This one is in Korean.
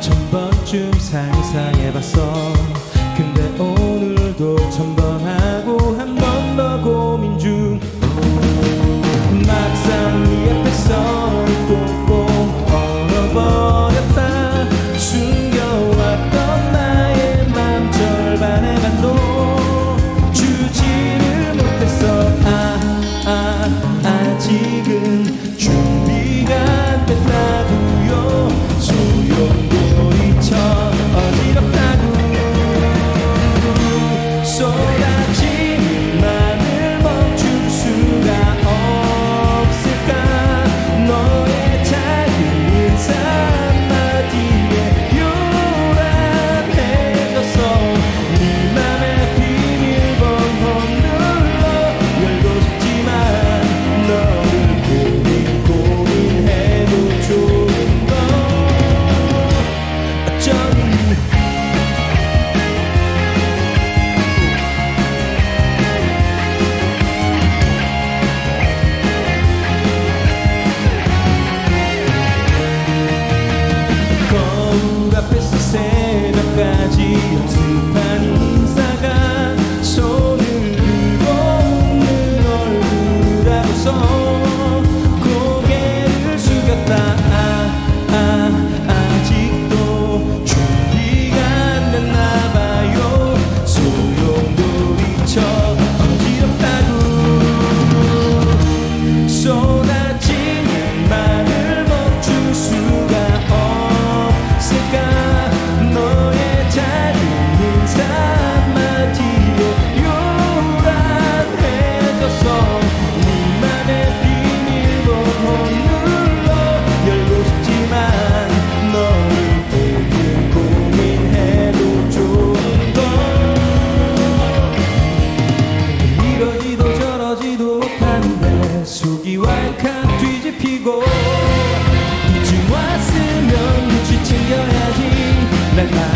전번쯤 상상해봤어. lugar persistente. 속이 왈칵 뒤집히고 이쯤 왔으면 눈치 챙겨야지. 날